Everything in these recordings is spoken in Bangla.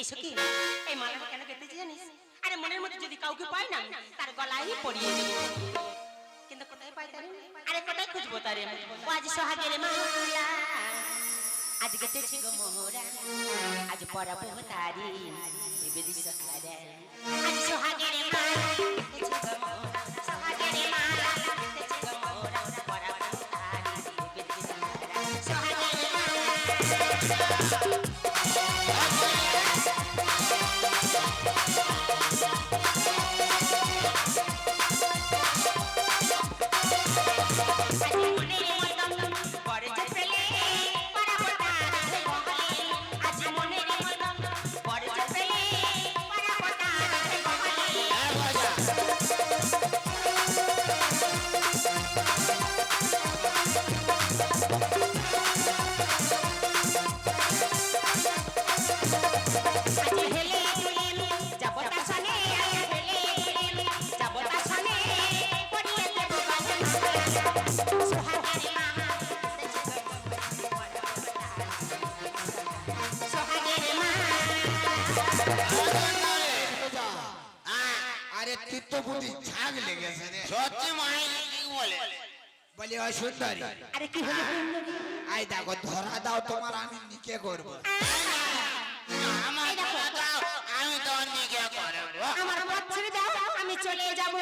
এই সখী এই মালাটা কেন কেটেছি জানিস? আরে মনের মধ্যে যদি কাউকে পাই না তার গলায় পরিয়ে দেবো। কিন্তু কোথায় পাই তারে? আরে কোথায় খুঁজবো তারে? ও আজ সোহাগের মালা আজ কেটেছি গো মোহরা আজ পরাবো তারি বিবিধি সহারা আজ সোহাগের মালা সোহাগের মালা কেটেছি গো মোহরা পরাবো তারি বিবিধি সহারা সোহাগের মালা আরে তিত্তপুতি ছাগ লেগেছে রে। সত্যি মায়ের কি বলে? বলি ও সুন্দরী। আরে কি হলো আই দেখো ধরা দাও তোমার আমি নিকে করব। আমার টাকা দাও আমি তো নিকে করব। আমার পথ ছেড়ে দাও আমি চলে যাব।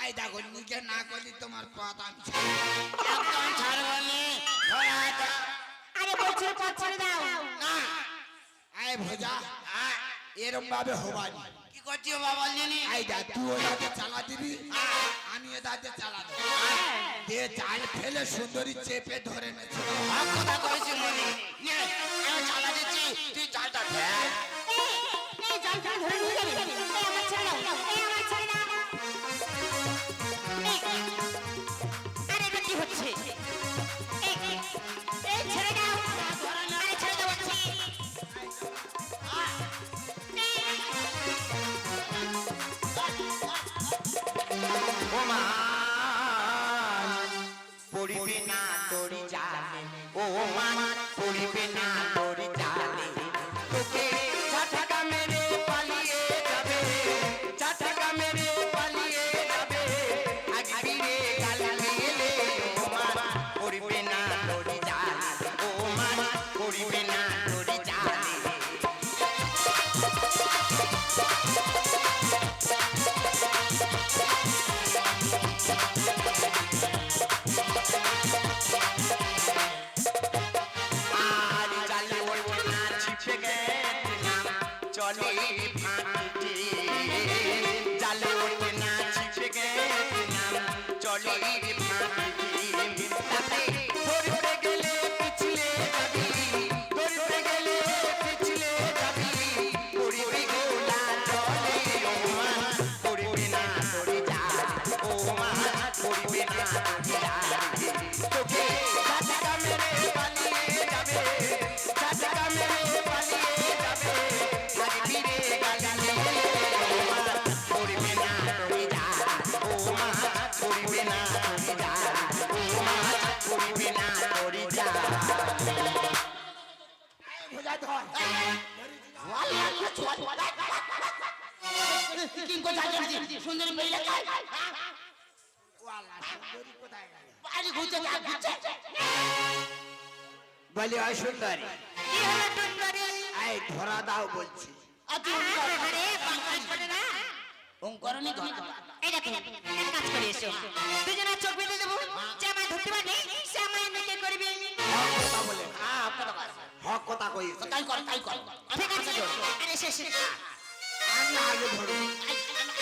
আই দেখো নিকে না করলি তোমার পথ আমি একদম ছাড়বো নি। ধরা দাও। আরে বলছি পথ ছেড়ে দাও। না। আই ভোজা। এরম ভাবে হবানি। কি করছি বাবা জানি? আই দা তুই ও হাতে চালা দিবি আমি এ হাতে চালা দেব। দে চাল ফেলে সুন্দরী চেপে ধরে নেছে। আর কথা কইছি মনি নে, আমি চালা দিচ্ছি তুই চালটা ফেল এই, জল ধরে নিয়ে যাবি। এই আমার ছেড়ে পড়িবি না তোকে চাচাকা মেরে পালিয়ে যাবে চাচাকা মেরে পালিয়ে যাবে ওয়াল্লা সুন্দরী কোথায় গেল বাড়ি ঘুরতে যাচ্ছে বলি ও সুন্দরী কি হলো টুনটুনি আই ধরা দাও বলছি ওঙ্করণী ধরা এই দেখো এক কাজ করে এসো দুজনে চোখ বেঁধে দেবো যে আমায় ধরতে পারবে সে আমায় মেকে করবে কথা বলে হ্যাঁ হক কথা কই তাই কর তাই কর ঠিক আছে আরে শেষ আমি আগে ধরবো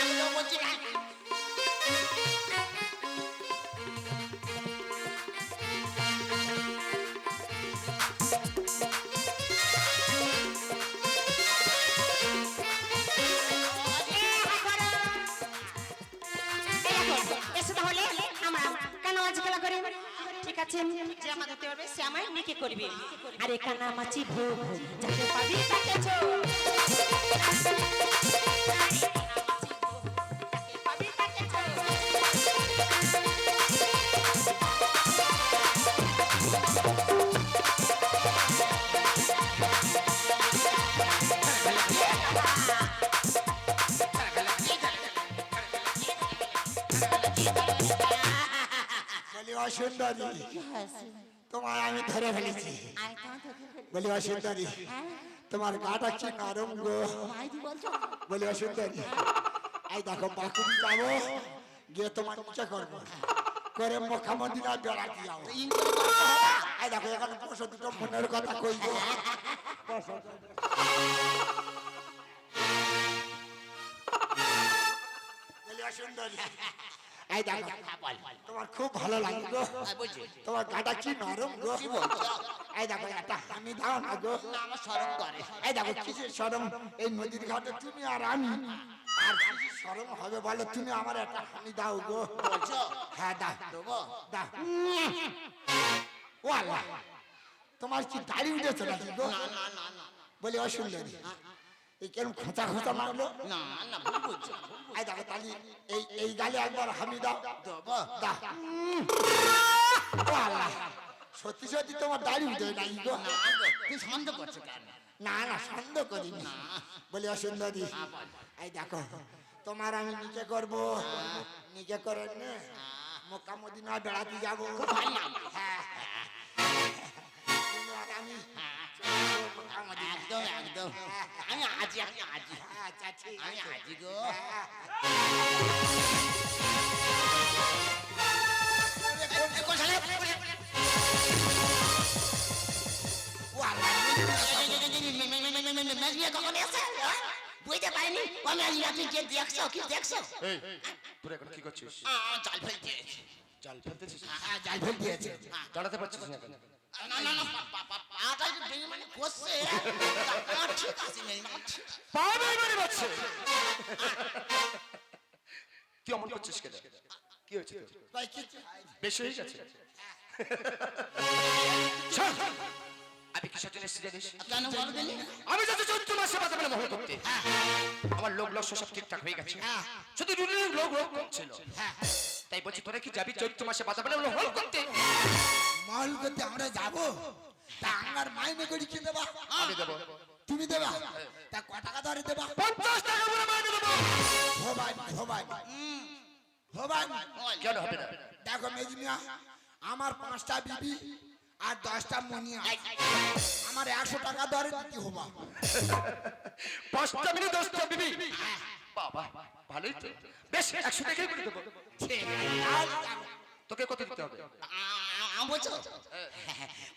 আমি বলছি না ঠিক যে আমার ধরতে পারবে সে আমায় নিকে করবে। আরে কানা মাছি ভো ভো যাকে পাবি তাকে বলি অসুন্দরী তোমার আমি ধরে ফেলেছি। বলি অসুন্দরী তোমার গাটা কি নরম গো? বলি অসুন্দরী এই দেখো বাকুড়ি যাব গিয়ে তোমার নিচে করব। করে মুখামন্দিরা বেড়াতে যাব। এই দেখো, এখানে বসে, দুটো মনের কথা এই দেখো তোমার খুব ভালো লাগে গো। তোমার গাটা কি নরম গো। এই দেখো একটা আমি দাও না গো। আমার সরম করে। এই দেখো কিসের সরম এই নদীর ঘাটে তুমি আর আমি। আর কিসের সরম হবে বলো? তুমি আমার একটা হানি দাও গো। বলছো? হ্যাঁ দাও। দেবো। দাও। তোমার কি দাড়ি উঠেছে নাকি গো? বলি অসুন্দরী। এই কেরম খোঁচা খোঁচা মারলো? না না ভুল এই দেখো তাহলে এই এই গালে একবার হামি দাও। দেবো। আল্লাহ সত্যি সত্যি তোমার দাড়ি উঠে নাই গো। না গো তুই সন্দেহ করছ কেন? না না সন্দেহ করিনি। বলি অসুন্দরী এই দেখো তোমার আমি নিজে করব। নিজে করে নে। মক্কা মদিনা বেড়াতে যাব। হ্যাঁ। আমি। একদম একদম। আমি আজি আমি আজি আচ্ছা ঠিক আমি আছে। আজি গো বুঝতে পারিনি আমি আজ রাতে যে দেখছ কি দেখছ তোরা এখন কি করছিস জাল ফেলছে জাল ফেলতেছিস হ্যাঁ, জাল ফেল দিয়েছে দাঁড়াতে পারছিস না না না না পা- পা- পা- পাটা যে বেইমানি করছে তা ঠিক আছে বেইমানি পা বেইমানি বাচ্ছে তুই অমন করছিস কেন কি হয়েছে তোর? ভাই, কিছু হয়ে গেছে আমি এসেছি জানিস যাতে মাসে বাধা পেলে মহল করতে আমার লোক লক্ষ্য সব ঠিকঠাক হয়ে গেছে শুধু লোক লোক কম ছিল তাই বলছি তোরা কি যাবি চৈত্র মাসে বাধা পেলে মহল করতে মহল করতে আমরা যাব তা আমার মাইনে করি কি দেবা? আমি দেবো। তুমি দেবা? তা ক টাকা ধরে দেবা? পঞ্চাশ টাকা করে মাইনে দেবো। হবাই হবাই হবাই কেন হবে না? দেখো মেজমিয়া আমার পাঁচটা বিবি আর দশটা মনিয়া। আমার একশো টাকা ধরে দিতে হবা। পাঁচটা মিনিট দশটা বিবি। বাবা ভালোই তো। বেশ একশো টাকাই করে দেবো। ঠিক। আছে। তোকে কত দিতে হবে?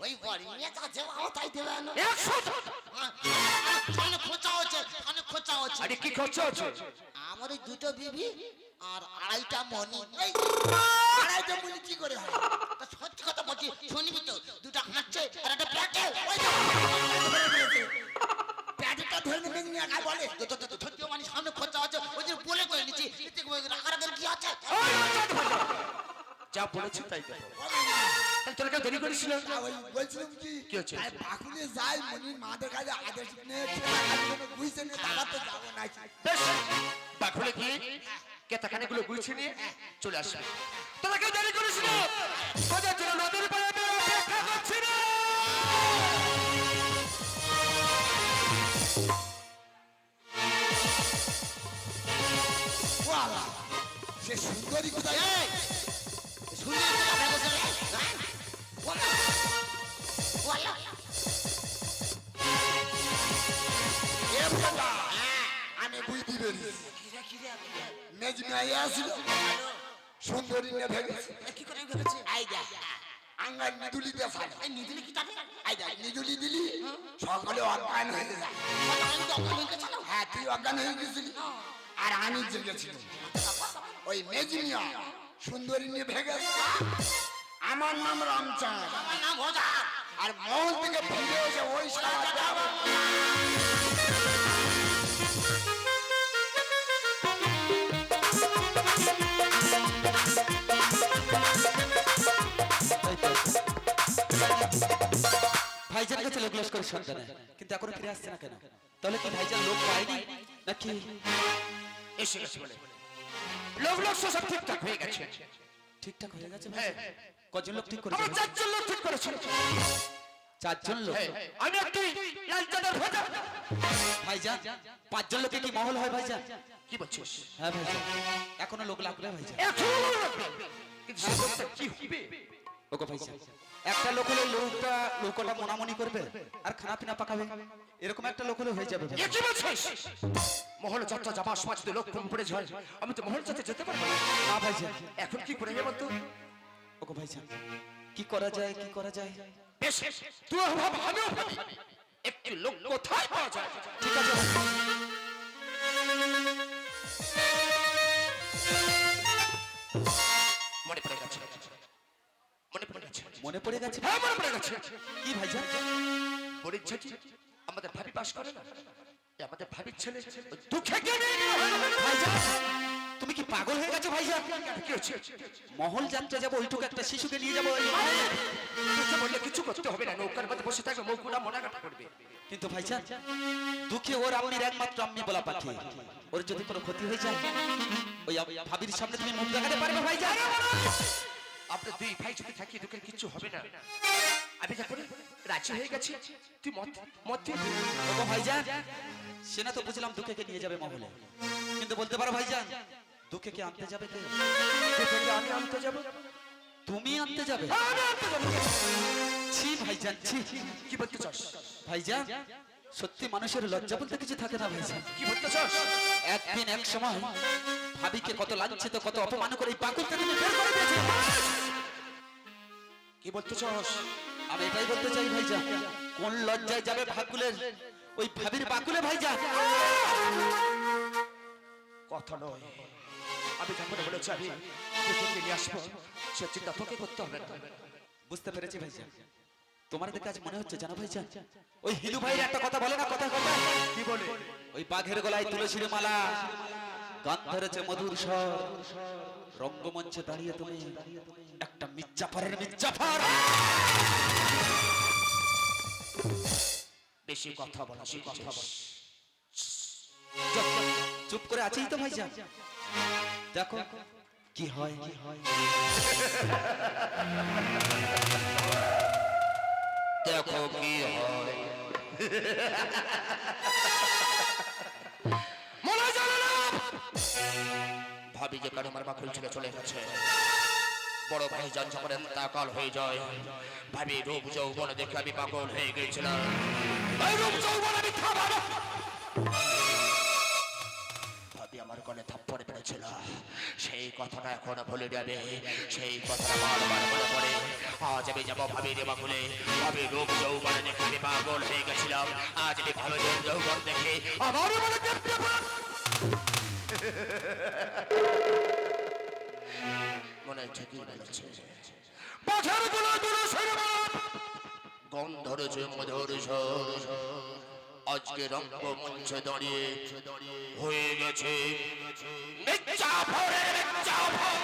ওই বড়ি নিয়ে যাচ্ছে বাবা তাই দেবে না। অনেক খোঁচা হচ্ছে অনেক খোঁচা হচ্ছে। আরে কি খরচা হচ্ছে? আমার দুটো বিবি আর আড়াইটা মনি এই আড়াইটা মনি কি করে হয়? তা সত্যি কথা বলছি শুনবি তো? দুটো হাঁটছে আর একটা প্যাটে। ওই প্যাটেটা ধরে নিয়ে মেজমিয়া বলে। তো- মানে সামনে খোঁচা আছে ওই যে বলে করে নিচ্ছি। কি আছে? যা বলেছি তাই দেখো তাহলে তোর কেউ দেরি করিস না? তা ওই বলছিলাম কি? কি হচ্ছে? আর বাকুলে যাই মনির মাদের কাছে আদেশ নিয়ে ছেলে কাছে কোনো বুঝছে না তারা তো যাব না বেশ বাঘলে গিয়ে কেতাখানে গুলো গুলছে নিয়ে চলে আসবে। তোরা কেউ দেরি করিস না। বাজার জন্য নদীর পাড়ে অপেক্ষা করছি না। সে সুন্দরী কোথায়? আমি বুঝতে পেরেছি? মেজমিয়া আসছিল সুন্দরী নিয়ে ভেবেছে কি করে ভেবেছে? আই দেখ আঙ্গার নিদুলি দেখাল এই নিদিলে কি তাতে? আই দেখ নিদুলি দিলি সকালে অজ্ঞান তুই অজ্ঞান হয়ে গেছিলি আর আমি জেগেছিলাম ওই মেজমিয়া সুন্দরী নিয়ে ভেগেছে আমার নাম রামচাঁদ। আমার নাম ভোজা। আর মহল থেকে ফিরে এসে ওই ভাইজান কাছে লোক লস্কর সন্তান কিন্তু এখনও ফিরে আসছে না কেন? তাহলে কি ভাইজান লোক পায়নি? নাকি? এসে গেছে বলে। লোক লোক সব ঠিকঠাক হয়ে গেছে। ঠিকঠাক হয়ে গেছে হ্যাঁ। ভাই কজন লোক ঠিক করেছে? আমার চারজন লোক ঠিক করেছে। চারজন লোক? হ্যাঁ, আমি ভেজা ভাইজান। পাঁচজন লোকে কি মহল হয় ভাইজান? কি বলছিস? হ্যাঁ ভাইজান। এখনও লোক লাগবে ভাইজান? এখন কি হবে? ওকে ভাইজান একটা লোক হলে লোকটা লোকটা মোনামনি করবে? আর খানা পিনা পাকাবে? এরকম একটা লোক হলে হয়ে যাবে। কি বলছিস? মহল যাত্রা যাবার সময় যদি লোক কম পড়ে যায় আমি তো মহল যাত্রা যেতে পারব না। ভাইজান। এখন কি করে যাব তো ওকে ভাইজান কি করা যায় কি করা যায়? বেশ তুই ভাব আমিও ভাবি। একটি লোক কোথায় পাওয়া যায়? ঠিক আছে মনে পড়ে গেছে। মনে পড়ে গেছে। মনে পড়ে গেছে? হ্যাঁ মনে পড়ে গেছে। কি ভাইজান? কি আমাদের ভাবি বাস করে না? আমাদের ভাবির ছেলে দুঃখে তুমি কি পাগল হয়ে গেছো ভাইজান? কি হচ্ছে? মহল যাত্রা যাব ওইটুকু একটা শিশুকে নিয়ে যাব। বললে কিছু করতে হবে না নৌকার মধ্যে বসে থাকবে মৌকুটা মনে কাটা করবে। কিন্তু ভাইজান দুঃখে ওর আম্মির একমাত্র আম্মি বলা পাখি। ওর যদি কোনো ক্ষতি হয়ে যায় ওই ভাবির সামনে তুমি মুখ দেখাতে পারবে ভাইজান। আপনার দুই ভাই যদি থাকি দুঃখের কিছু হবে না। আমি রাজি হয়ে গেছি। তুই মত মত ভাইজান সে না তো বুঝলাম দুঃখকে নিয়ে যাবে মহলে। কিন্তু বলতে পারো ভাইজান দুঃখে কে আনতে যাবে কে? আমি আনতে যাব। তুমি আনতে যাবে? ছি ভাইজান ছি। কি বলতে চাস? ভাইজান সত্যি মানুষের লজ্জা বলতে কিছু থাকে না ভাইজান। কি বলতে চাস? একদিন এক সময় ভাবিকে কত লাঞ্ছিত কত অপমান করে এই পাকুল থেকে বের করে দিয়েছে। কি বলতে চাস? আমি এটাই বলতে চাই ভাইজান কোন লজ্জায় যাবে ভাকুলের? ওই ভাবির বাকুলে ভাইজান কথা নয়। আমি যখন বলেছি আমি দুঃখকে নিয়ে আসব সে চিন্তা তোকে করতে হবে না। বুঝতে পেরেছি ভাইজান তোমার দেখে আজ মনে হচ্ছে জানো ভাইজান ওই হিলু ভাইয়ের একটা কথা বলে না কথা কথা কি বলে? ওই বাঘের গলায় তুলসীর মালা। গান ধরেছে মধুর স্বর। রঙ্গমঞ্চে দাঁড়িয়ে তুমি একটা মির্জাফারের মির্জাফার। বেশি কথা বলা বেশি কথা বলা। চুপ, করে আছেই তো ভাইজান দেখো কি হয়। কি হয় দেখো কি হয়। মনে জানে না? ভাবি যে কারও আমার বাকুল ছেড়ে চলে গেছে। বড় ভাই যান যখন তাকাল হয়ে যায়। ভাবি রূপ যৌবন দেখে আমি পাগল হয়ে গেছিলাম আমি আমার গলে থাপ্পড় পড়েছিল। সেই কথাটা এখন ভুলে যাবে। সেই কথাটা আজ আমি যাব ভাবি রে বাকুলে। ভাবি, রূপ যৌবন দেখে আমি পাগল হয়ে গেছিলাম। আজ আমি ভালো রূপ যৌবন দেখে আমার মনে। মনে ঠিকই বলেছে? পাখেরগুলো গুলো গন্ধর ধরেছে মধুর আজকে আজকে রঙ্গমঞ্চ দাঁড়িয়ে হয়ে গেছে। মির্জাফরের মির্জাফর